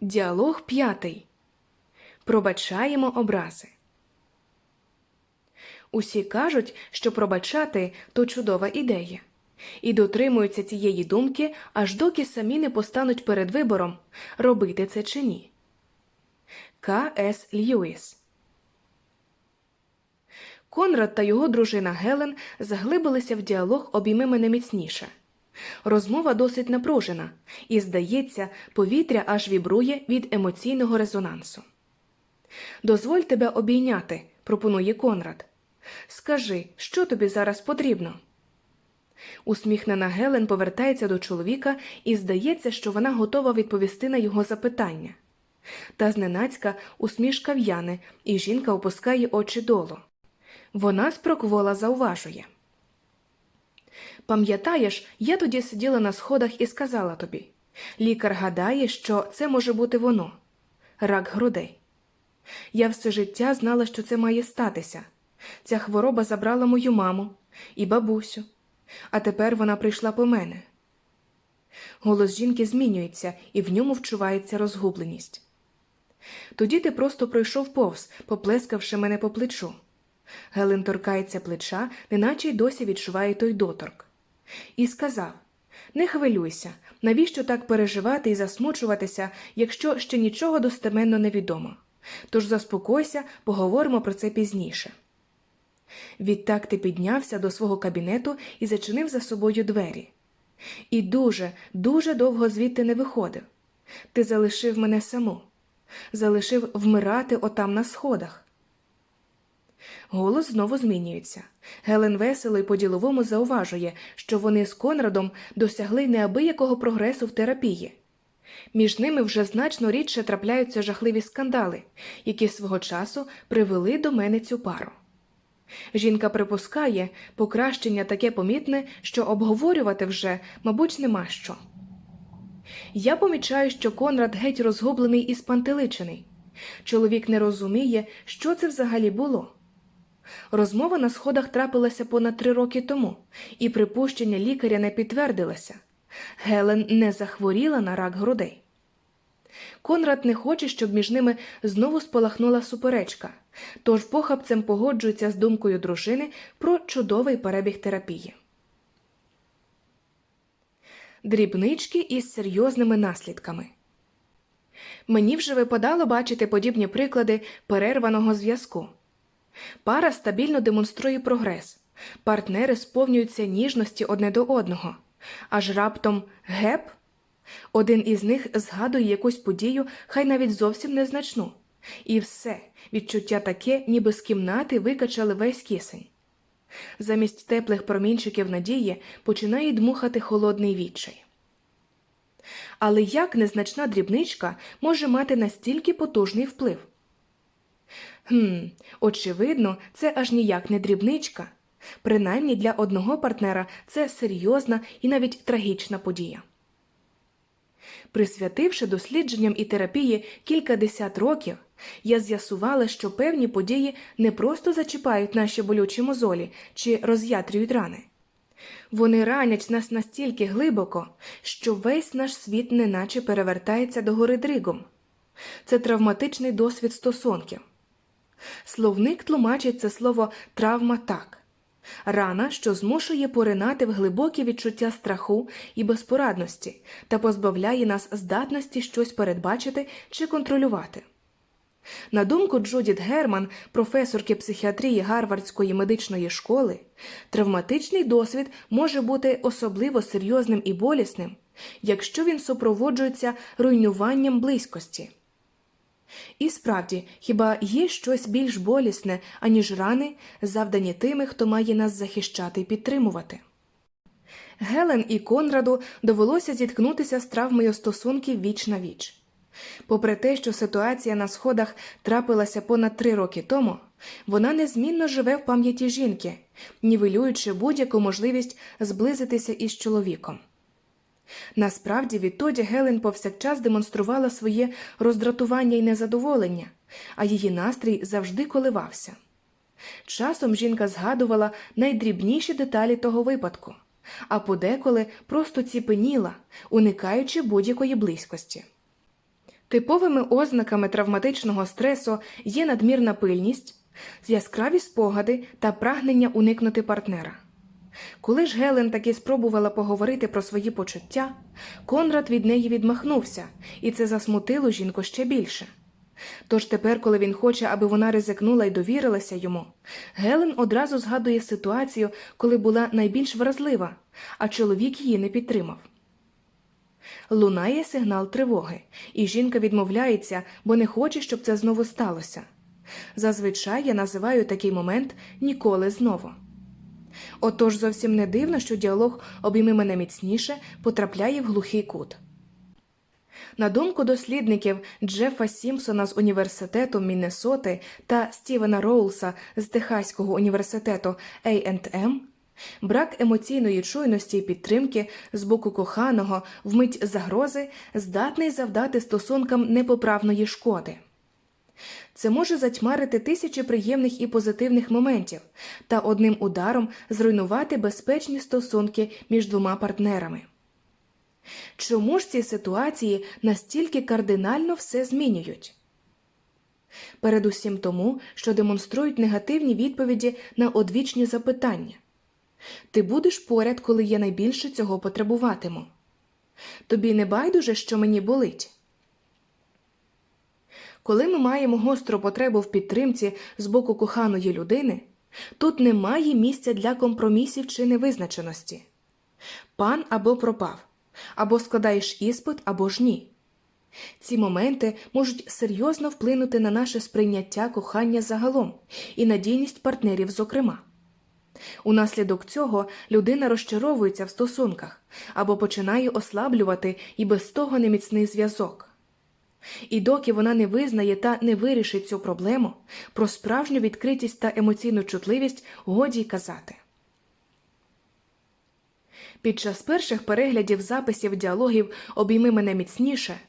Діалог п'ятий. Пробачаємо образи. Усі кажуть, що пробачати то чудова ідея, і дотримуються цієї думки, аж доки самі не постануть перед вибором, робити це чи ні. К. С. Льюіс Конрад та його дружина Гелен заглибилися в діалог обійми мене міцніше. Розмова досить напружена, і, здається, повітря аж вібрує від емоційного резонансу. Дозволь тебе обійняти, пропонує Конрад. Скажи, що тобі зараз потрібно? Усміхнена Гелен повертається до чоловіка і здається, що вона готова відповісти на його запитання. Та зненацька усмішка в'яне, і жінка опускає очі долу. Вона спроквола зауважує. Пам'ятаєш, я тоді сиділа на сходах і сказала тобі лікар гадає, що це може бути воно рак грудей. Я все життя знала, що це має статися. Ця хвороба забрала мою маму і бабусю, а тепер вона прийшла по мене. Голос жінки змінюється, і в ньому вчувається розгубленість. Тоді ти просто пройшов повз, поплескавши мене по плечу. Гелен торкається плеча, неначе й досі відчуває той доторк. І сказав Не хвилюйся, навіщо так переживати і засмучуватися, якщо ще нічого достеменно не відомо. Тож заспокойся, поговоримо про це пізніше. Відтак ти піднявся до свого кабінету і зачинив за собою двері. І дуже, дуже довго звідти не виходив. Ти залишив мене саму, залишив вмирати отам на сходах. Голос знову змінюється. Гелен весело й по-діловому зауважує, що вони з Конрадом досягли неабиякого прогресу в терапії. Між ними вже значно рідше трапляються жахливі скандали, які свого часу привели до мене цю пару. Жінка припускає, покращення таке помітне, що обговорювати вже, мабуть, нема що. Я помічаю, що Конрад геть розгублений і спантеличений. Чоловік не розуміє, що це взагалі було. Розмова на сходах трапилася понад три роки тому, і припущення лікаря не підтвердилося. Гелен не захворіла на рак грудей. Конрад не хоче, щоб між ними знову спалахнула суперечка, тож похабцем погоджується з думкою дружини про чудовий перебіг терапії. Дрібнички із серйозними наслідками. Мені вже випадало бачити подібні приклади перерваного зв'язку. Пара стабільно демонструє прогрес, партнери сповнюються ніжності одне до одного, аж раптом геп. Один із них згадує якусь подію, хай навіть зовсім незначну. І все відчуття таке, ніби з кімнати викачали весь кисень. Замість теплих промінчиків надії починає дмухати холодний відчай. Але як незначна дрібничка може мати настільки потужний вплив? Хм, очевидно, це аж ніяк не дрібничка. Принаймні для одного партнера це серйозна і навіть трагічна подія. Присвятивши дослідженням і терапії кількадесят років, я з'ясувала, що певні події не просто зачіпають наші болючі мозолі чи роз'ятрюють рани. Вони ранять нас настільки глибоко, що весь наш світ неначе перевертається до гори дригом. Це травматичний досвід стосунків. Словник тлумачить це слово травма так рана, що змушує поринати в глибокі відчуття страху і безпорадності та позбавляє нас здатності щось передбачити чи контролювати. На думку Джудіт Герман, професорки психіатрії Гарвардської медичної школи, травматичний досвід може бути особливо серйозним і болісним, якщо він супроводжується руйнуванням близькості. І справді, хіба є щось більш болісне, аніж рани, завдані тими, хто має нас захищати і підтримувати? Гелен і Конраду довелося зіткнутися з травмою стосунків віч на віч. Попри те, що ситуація на сходах трапилася понад три роки тому, вона незмінно живе в пам'яті жінки, нівелюючи будь-яку можливість зблизитися із чоловіком. Насправді, відтоді Гелен повсякчас демонструвала своє роздратування і незадоволення, а її настрій завжди коливався. Часом жінка згадувала найдрібніші деталі того випадку, а подеколи просто ціпеніла, уникаючи будь-якої близькості. Типовими ознаками травматичного стресу є надмірна пильність, яскраві спогади та прагнення уникнути партнера. Коли ж Гелен таки спробувала поговорити про свої почуття, Конрад від неї відмахнувся, і це засмутило жінку ще більше. Тож тепер, коли він хоче, аби вона ризикнула і довірилася йому, Гелен одразу згадує ситуацію, коли була найбільш вразлива, а чоловік її не підтримав. Лунає сигнал тривоги, і жінка відмовляється, бо не хоче, щоб це знову сталося. Зазвичай я називаю такий момент ніколи знову. Отож зовсім не дивно, що діалог обійми мене міцніше потрапляє в глухий кут. На думку дослідників Джефа Сімпсона з університету Міннесоти та Стівена Роулса з Техаського університету A&M, брак емоційної чуйності і підтримки з боку коханого в мить загрози здатний завдати стосункам непоправної шкоди. Це може затьмарити тисячі приємних і позитивних моментів та одним ударом зруйнувати безпечні стосунки між двома партнерами. Чому ж ці ситуації настільки кардинально все змінюють? Передусім тому, що демонструють негативні відповіді на одвічні запитання Ти будеш поряд, коли я найбільше цього потребуватиму? Тобі не байдуже, що мені болить? Коли ми маємо гостру потребу в підтримці з боку коханої людини, тут немає місця для компромісів чи невизначеності. Пан або пропав, або складаєш іспит, або ж ні. Ці моменти можуть серйозно вплинути на наше сприйняття кохання загалом і надійність партнерів, зокрема. Унаслідок цього людина розчаровується в стосунках або починає ослаблювати і без того неміцний зв'язок. І доки вона не визнає та не вирішить цю проблему, про справжню відкритість та емоційну чутливість годі й казати. Під час перших переглядів записів діалогів Обійми мене міцніше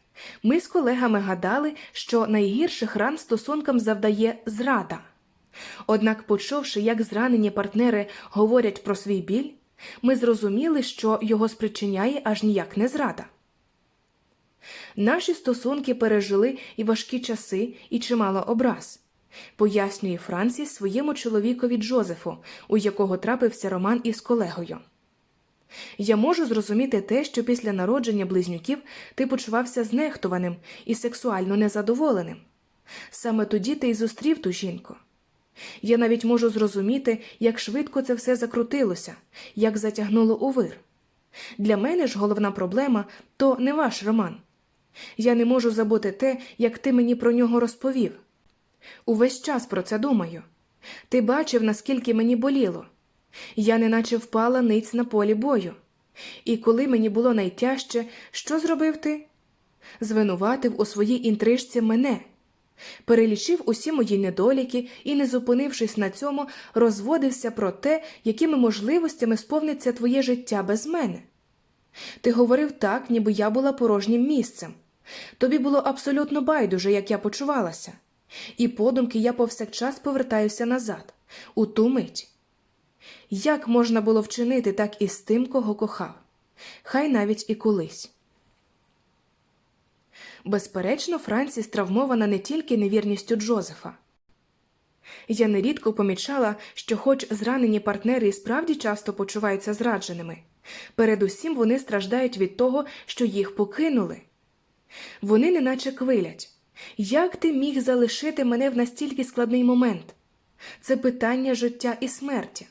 ми з колегами гадали, що найгірших ран стосункам завдає зрада. Однак, почувши, як зранені партнери говорять про свій біль, ми зрозуміли, що його спричиняє аж ніяк не зрада. Наші стосунки пережили і важкі часи, і чимало образ, пояснює Франсіс своєму чоловікові Джозефу, у якого трапився роман із колегою. Я можу зрозуміти те, що після народження близнюків ти почувався знехтуваним і сексуально незадоволеним. Саме тоді ти й зустрів ту жінку. Я навіть можу зрозуміти, як швидко це все закрутилося, як затягнуло у вир. Для мене ж головна проблема то не ваш роман. Я не можу забути те, як ти мені про нього розповів. Увесь час про це думаю. Ти бачив, наскільки мені боліло. Я неначе впала ниць на полі бою. І коли мені було найтяжче, що зробив ти? Звинуватив у своїй інтрижці мене, перелічив усі мої недоліки і, не зупинившись на цьому, розводився про те, якими можливостями сповниться твоє життя без мене. Ти говорив так, ніби я була порожнім місцем. Тобі було абсолютно байдуже, як я почувалася, і подумки я повсякчас повертаюся назад, у ту мить. Як можна було вчинити так із тим, кого кохав, хай навіть і колись. Безперечно, Франсіс травмована не тільки невірністю Джозефа. Я нерідко помічала, що, хоч зранені партнери і справді часто почуваються зрадженими, передусім вони страждають від того, що їх покинули. Вони неначе квилять як ти міг залишити мене в настільки складний момент? Це питання життя і смерті.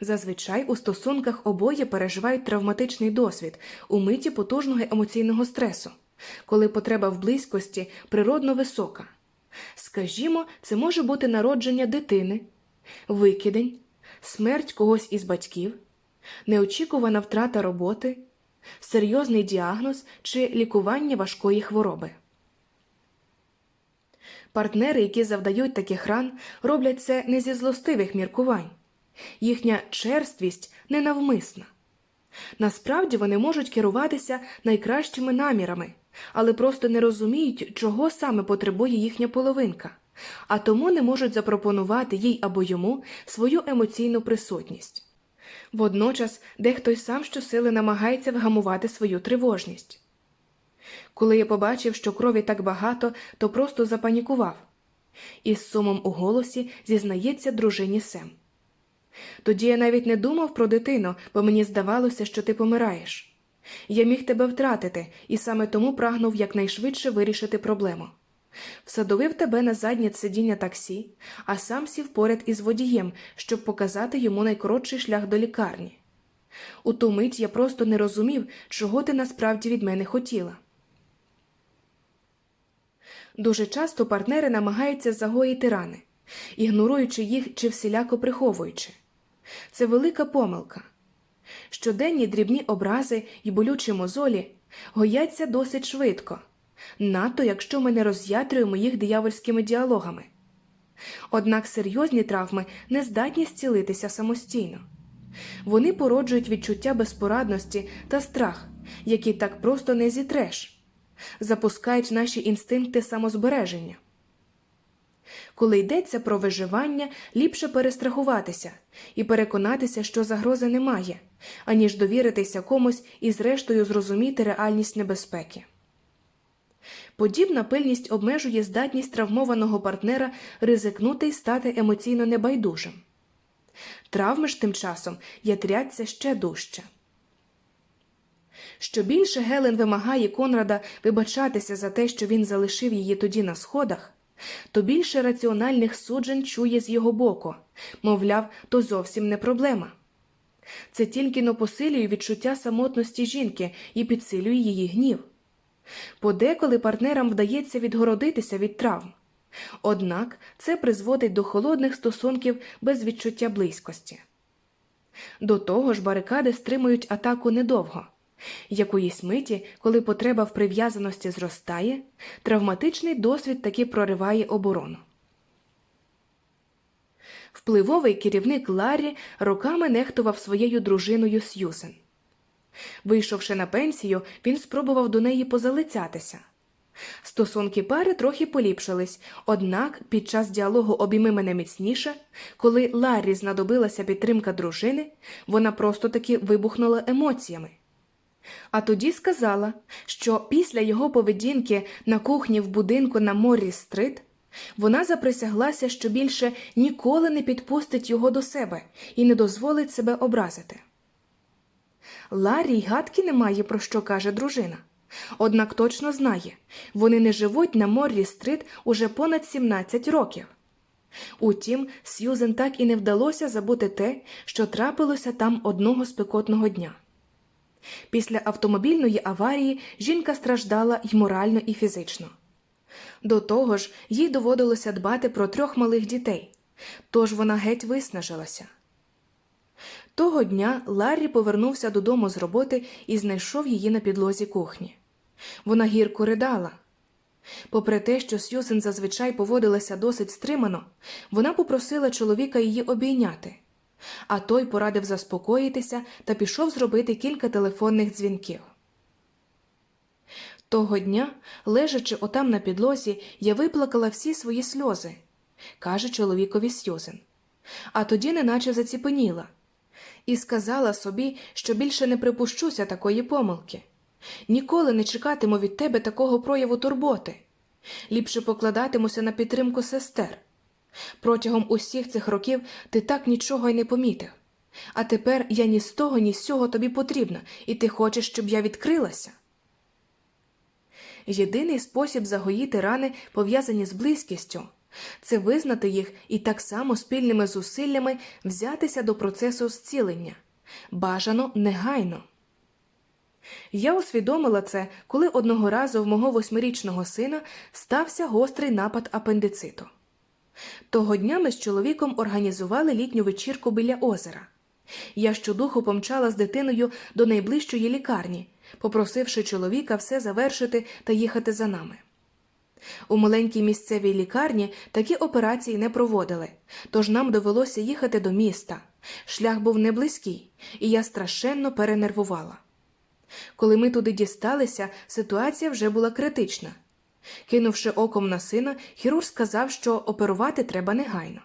Зазвичай у стосунках обоє переживають травматичний досвід у миті потужного емоційного стресу, коли потреба в близькості природно висока. Скажімо, це може бути народження дитини, викидень, смерть когось із батьків, неочікувана втрата роботи, серйозний діагноз чи лікування важкої хвороби. Партнери, які завдають таких ран, роблять це не зі злостивих міркувань. Їхня черствість ненавмисна. Насправді вони можуть керуватися найкращими намірами, але просто не розуміють, чого саме потребує їхня половинка, а тому не можуть запропонувати їй або йому свою емоційну присутність. Водночас дехто й сам щосили намагається вгамувати свою тривожність. Коли я побачив, що крові так багато, то просто запанікував. Із сумом у голосі зізнається дружині Сем. Тоді я навіть не думав про дитину, бо мені здавалося, що ти помираєш. Я міг тебе втратити і саме тому прагнув якнайшвидше вирішити проблему. Всадовив тебе на заднє сидіння таксі, а сам сів поряд із водієм, щоб показати йому найкоротший шлях до лікарні. У ту мить я просто не розумів, чого ти насправді від мене хотіла. Дуже часто партнери намагаються загоїти рани, ігноруючи їх чи всіляко приховуючи. Це велика помилка. Щоденні дрібні образи і болючі мозолі гояться досить швидко, надто якщо ми не роз'ятрюємо їх диявольськими діалогами. Однак серйозні травми не здатні зцілитися самостійно. Вони породжують відчуття безпорадності та страх, які так просто не зітреш, запускають наші інстинкти самозбереження. Коли йдеться про виживання, ліпше перестрахуватися і переконатися, що загрози немає, аніж довіритися комусь і зрештою зрозуміти реальність небезпеки. Подібна пильність обмежує здатність травмованого партнера ризикнути й стати емоційно небайдужим. Травми ж тим часом ятряться ще дужче. Що більше Гелен вимагає Конрада вибачатися за те, що він залишив її тоді на сходах, то більше раціональних суджень чує з його боку, мовляв, то зовсім не проблема. Це тільки но посилює відчуття самотності жінки і підсилює її гнів. Подеколи партнерам вдається відгородитися від травм. Однак це призводить до холодних стосунків без відчуття близькості. До того ж, барикади стримують атаку недовго. Якоїсь миті, коли потреба в прив'язаності зростає, травматичний досвід таки прориває оборону. Впливовий керівник Ларрі роками нехтував своєю дружиною Сьюзен. Вийшовши на пенсію, він спробував до неї позалицятися. Стосунки пари трохи поліпшились, однак під час діалогу обійми мене міцніше, коли Ларрі знадобилася підтримка дружини, вона просто таки вибухнула емоціями. А тоді сказала, що після його поведінки на кухні в будинку на Моррі Стрит вона заприсяглася, що більше ніколи не підпустить його до себе і не дозволить себе образити. Ларі й гадки не має, про що каже дружина. Однак точно знає, вони не живуть на Моррі Стрит уже понад 17 років. Утім, Сьюзен так і не вдалося забути те, що трапилося там одного спекотного дня. Після автомобільної аварії жінка страждала й морально, і фізично. До того ж, їй доводилося дбати про трьох малих дітей, тож вона геть виснажилася. Того дня Ларрі повернувся додому з роботи і знайшов її на підлозі кухні. Вона гірко ридала. Попри те, що Сьюзен зазвичай поводилася досить стримано, вона попросила чоловіка її обійняти, а той порадив заспокоїтися та пішов зробити кілька телефонних дзвінків. Того дня, лежачи отам на підлозі, я виплакала всі свої сльози, каже чоловікові Сьюзен. А тоді неначе заціпеніла і сказала собі, що більше не припущуся такої помилки. Ніколи не чекатиму від тебе такого прояву турботи. Ліпше покладатимуся на підтримку сестер. Протягом усіх цих років ти так нічого й не помітив. А тепер я ні з того, ні з сього тобі потрібна, і ти хочеш, щоб я відкрилася. Єдиний спосіб загоїти рани, пов'язані з близькістю, це визнати їх і так само спільними зусиллями взятися до процесу зцілення бажано негайно. Я усвідомила це, коли одного разу в мого восьмирічного сина стався гострий напад апендициту. Того дня ми з чоловіком організували літню вечірку біля озера. Я щодуху помчала з дитиною до найближчої лікарні, попросивши чоловіка все завершити та їхати за нами. У маленькій місцевій лікарні такі операції не проводили, тож нам довелося їхати до міста. Шлях був неблизький, і я страшенно перенервувала. Коли ми туди дісталися, ситуація вже була критична. Кинувши оком на сина, хірург сказав, що оперувати треба негайно.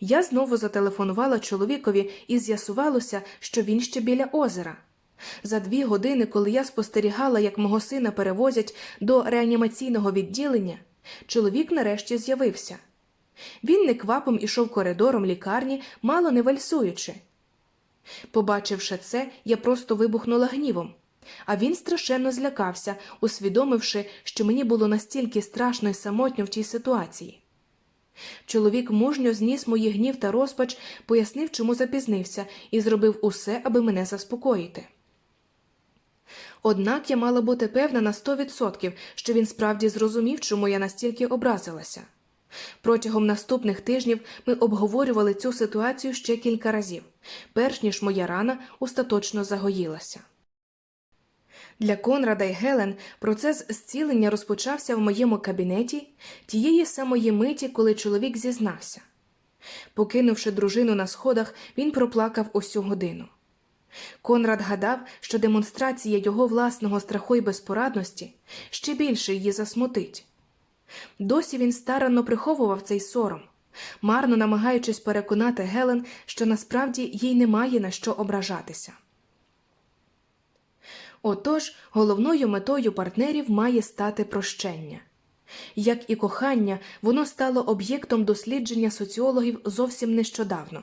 Я знову зателефонувала чоловікові і з'ясувалося, що він ще біля озера. За дві години, коли я спостерігала, як мого сина перевозять до реанімаційного відділення, чоловік нарешті з'явився. Він неквапом ішов коридором лікарні, мало не вальсуючи. Побачивши це, я просто вибухнула гнівом, а він страшенно злякався, усвідомивши, що мені було настільки страшно і самотньо в тій ситуації. Чоловік мужньо зніс мої гнів та розпач, пояснив, чому запізнився, і зробив усе, аби мене заспокоїти. Однак я мала бути певна на сто відсотків, що він справді зрозумів, чому я настільки образилася. Протягом наступних тижнів ми обговорювали цю ситуацію ще кілька разів, перш ніж моя рана остаточно загоїлася. Для Конрада й Гелен процес зцілення розпочався в моєму кабінеті тієї самої миті, коли чоловік зізнався. Покинувши дружину на сходах, він проплакав усю годину. Конрад гадав, що демонстрація його власного страху й безпорадності ще більше її засмутить. Досі він старанно приховував цей сором, марно намагаючись переконати Гелен, що насправді їй немає на що ображатися. Отож, головною метою партнерів має стати прощення. Як і кохання, воно стало об'єктом дослідження соціологів зовсім нещодавно.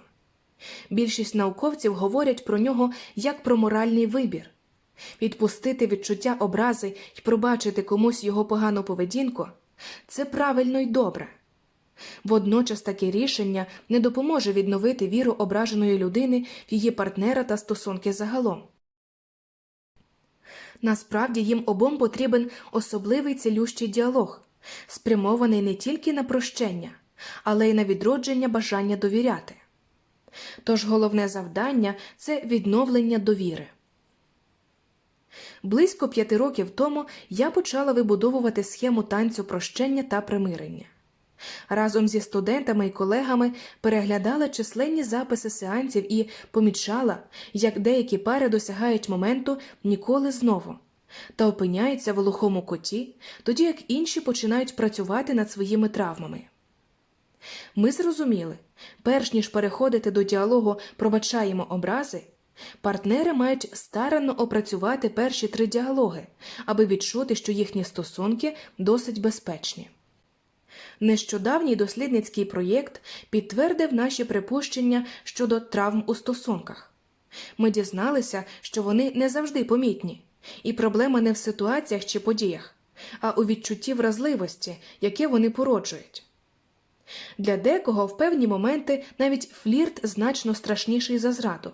Більшість науковців говорять про нього як про моральний вибір. Відпустити відчуття образи і пробачити комусь його погану поведінку це правильно й добре. Водночас таке рішення не допоможе відновити віру ображеної людини в її партнера та стосунки загалом. Насправді їм обом потрібен особливий цілющий діалог, спрямований не тільки на прощення, але й на відродження бажання довіряти. Тож головне завдання це відновлення довіри. Близько п'яти років тому я почала вибудовувати схему танцю прощення та примирення. Разом зі студентами і колегами переглядала численні записи сеансів і помічала, як деякі пари досягають моменту ніколи знову та опиняються в глухому коті, тоді як інші починають працювати над своїми травмами. Ми зрозуміли, перш ніж переходити до діалогу пробачаємо образи, партнери мають старанно опрацювати перші три діалоги, аби відчути, що їхні стосунки досить безпечні. Нещодавній дослідницький проєкт підтвердив наші припущення щодо травм у стосунках. Ми дізналися, що вони не завжди помітні, і проблема не в ситуаціях чи подіях, а у відчутті вразливості, яке вони породжують. Для декого в певні моменти навіть флірт значно страшніший за зраду.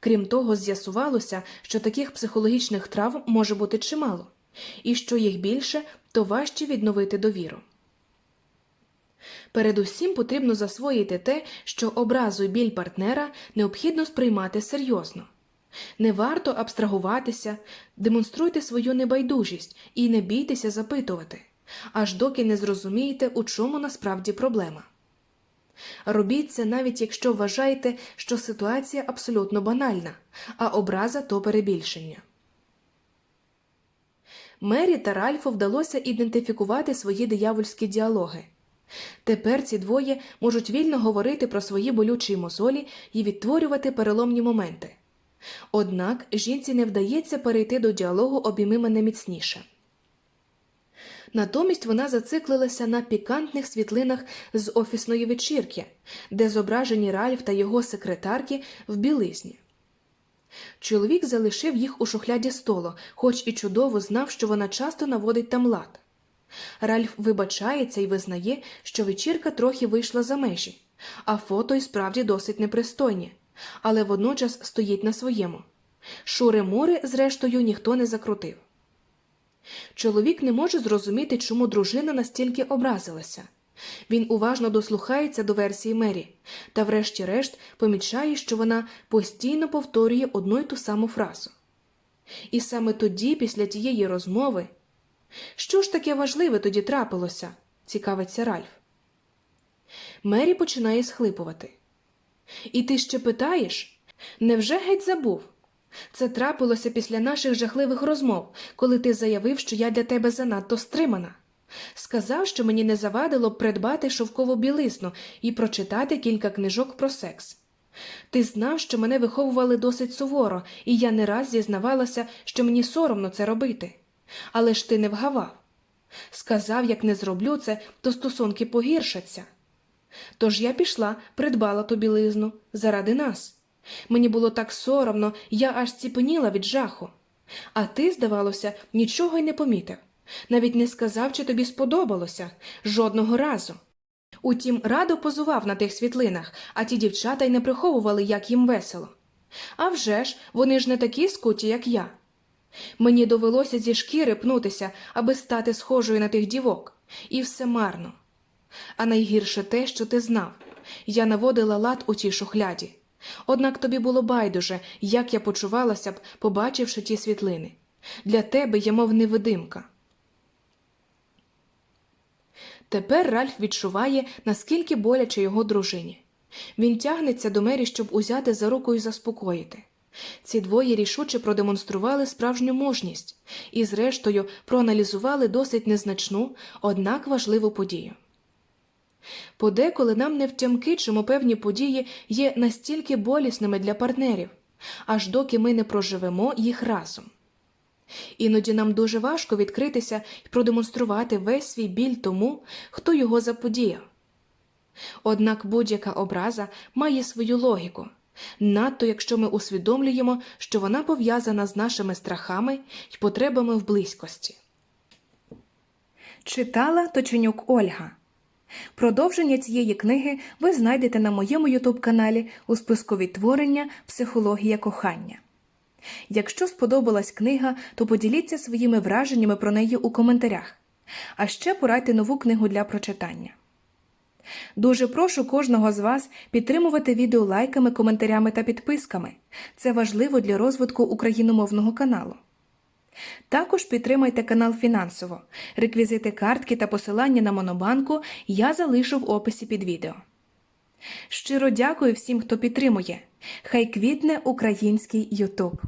Крім того, з'ясувалося, що таких психологічних травм може бути чимало, і що їх більше, то важче відновити довіру. Передусім потрібно засвоїти те, що образу й біль партнера необхідно сприймати серйозно. Не варто абстрагуватися, демонструйте свою небайдужість і не бійтеся запитувати, аж доки не зрозумієте, у чому насправді проблема. Робіть це навіть якщо вважаєте, що ситуація абсолютно банальна, а образа то перебільшення. Мері та Ральфу вдалося ідентифікувати свої диявольські діалоги. Тепер ці двоє можуть вільно говорити про свої болючі мозолі і відтворювати переломні моменти. Однак жінці не вдається перейти до діалогу обійми мене міцніше. Натомість вона зациклилася на пікантних світлинах з офісної вечірки, де зображені Ральф та його секретарки в білизні. Чоловік залишив їх у шухляді столу, хоч і чудово знав, що вона часто наводить там лад. Ральф вибачається і визнає, що вечірка трохи вийшла за межі, а фото й справді досить непристойні, але водночас стоїть на своєму. Шури-мури, зрештою, ніхто не закрутив. Чоловік не може зрозуміти, чому дружина настільки образилася. Він уважно дослухається до версії Мері та, врешті-решт, помічає, що вона постійно повторює одну й ту саму фразу. І саме тоді, після тієї розмови, що ж таке важливе тоді трапилося? цікавиться Ральф. Мері починає схлипувати. І ти ще питаєш? Невже геть забув? Це трапилося після наших жахливих розмов, коли ти заявив, що я для тебе занадто стримана. Сказав, що мені не завадило придбати шовкову білизну і прочитати кілька книжок про секс. Ти знав, що мене виховували досить суворо, і я не раз зізнавалася, що мені соромно це робити. Але ж ти не вгавав. Сказав, як не зроблю це, то стосунки погіршаться. Тож я пішла, придбала ту білизну заради нас. Мені було так соромно, я аж ціпеніла від жаху. А ти, здавалося, нічого й не помітив. Навіть не сказав, чи тобі сподобалося жодного разу. Утім, радо позував на тих світлинах, а ті дівчата й не приховували, як їм весело. А вже ж, вони ж не такі скуті, як я. Мені довелося зі шкіри пнутися, аби стати схожою на тих дівок, і все марно. А найгірше те, що ти знав я наводила лад у тій шухляді. Однак тобі було байдуже, як я почувалася б, побачивши ті світлини. Для тебе я мов невидимка. Тепер Ральф відчуває, наскільки боляче його дружині. Він тягнеться до Мері, щоб узяти за руку і заспокоїти. Ці двоє рішуче продемонстрували справжню мужність і, зрештою, проаналізували досить незначну, однак важливу подію. Подеколи нам не втямки, чому певні події є настільки болісними для партнерів, аж доки ми не проживемо їх разом. Іноді нам дуже важко відкритися і продемонструвати весь свій біль тому, хто його заподіяв. Однак будь-яка образа має свою логіку, надто якщо ми усвідомлюємо, що вона пов'язана з нашими страхами й потребами в близькості. Читала Точенюк Ольга. Продовження цієї книги ви знайдете на моєму ютуб-каналі у списку відтворення Психологія кохання. Якщо сподобалась книга, то поділіться своїми враженнями про неї у коментарях, а ще порадьте нову книгу для прочитання. Дуже прошу кожного з вас підтримувати відео лайками, коментарями та підписками. Це важливо для розвитку україномовного каналу. Також підтримайте канал фінансово. Реквізити картки та посилання на Монобанку я залишу в описі під відео. Щиро дякую всім, хто підтримує. Хай квітне український Ютуб.